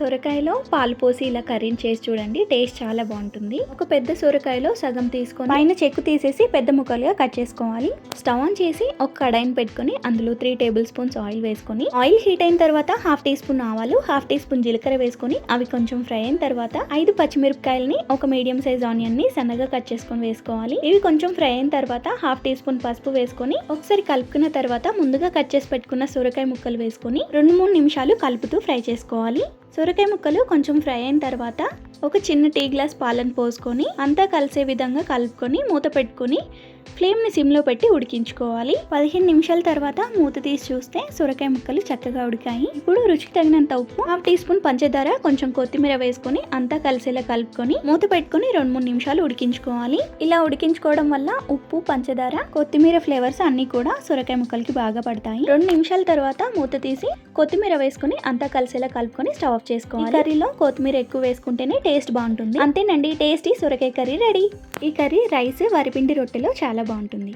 సొరకాయలో పాలు పోసి ఇలా కర్రీ చేసి చూడండి టేస్ట్ చాలా బాగుంటుంది. ఒక పెద్ద సొరకాయలో సగం తీసుకొని పైన చెక్కు తీసేసి పెద్ద ముక్కలుగా కట్ చేసుకోవాలి. స్టవ్ ఆన్ చేసి ఒక కడాయిని పెట్టుకొని అందులో త్రీ టేబుల్ స్పూన్స్ ఆయిల్ వేసుకొని ఆయిల్ హీట్ అయిన తర్వాత హాఫ్ టీ స్పూన్ ఆవాలు హాఫ్ టీ స్పూన్ జీలకర్ర వేసుకొని అవి కొంచెం ఫ్రై అయిన తర్వాత ఐదు పచ్చిమిరపకాయలని ఒక మీడియం సైజ్ ఆనియన్ని సన్నగా కట్ చేసుకొని వేసుకోవాలి. ఇవి కొంచెం ఫ్రై అయిన తర్వాత హాఫ్ టీ స్పూన్ పసుపు వేసుకొని ఒకసారి కలుపుకున్న తర్వాత ముందుగా కట్ చేసి పెట్టుకున్న సొరకాయ ముక్కలు వేసుకొని రెండు మూడు నిమిషాలు కలుపుతూ ఫ్రై చేసుకోవాలి. సొరకాయ ముక్కలు కొంచెం ఫ్రై అయిన తర్వాత ఒక చిన్న టీ గ్లాస్ పాలను పోసుకొని అంతా కలిసే విధంగా కలుపుకొని మూత పెట్టుకొని ఫ్లేమ్ని సిమ్లో పెట్టి ఉడికించుకోవాలి. పదిహేను నిమిషాల తర్వాత మూత తీసి చూస్తే సొరకాయ ముక్కలు చక్కగా ఉడికాయి. ఇప్పుడు రుచికి తగినంత ఉప్పు హాఫ్ టీ స్పూన్ పంచదార కొంచెం కొత్తిమీర వేసుకొని అంతా కలిసేలా కలుపుకొని మూత పెట్టుకొని రెండు మూడు నిమిషాలు ఉడికించుకోవాలి. ఇలా ఉడికించుకోవడం వల్ల ఉప్పు పంచదార కొత్తిమీర ఫ్లేవర్స్ అన్ని కూడా సొరకాయ ముక్కలకి బాగా పడతాయి. రెండు నిమిషాల తర్వాత మూత తీసి కొత్తిమీర వేసుకొని అంతా కలిసేలా కలుపుకొని స్టవ్ ఆఫ్ చేసుకోవాలి. కర్రీలో కొత్తిమీర ఎక్కువ వేసుకుంటేనే టేస్ట్ బాగుంటుంది. అంతేనండి టేస్టీ సొరకాయ కర్రీ రెడీ. ఈ కర్రీ రైస్ వరిపిండి రొట్టెలో చాలా చాలా బాగుంటుంది.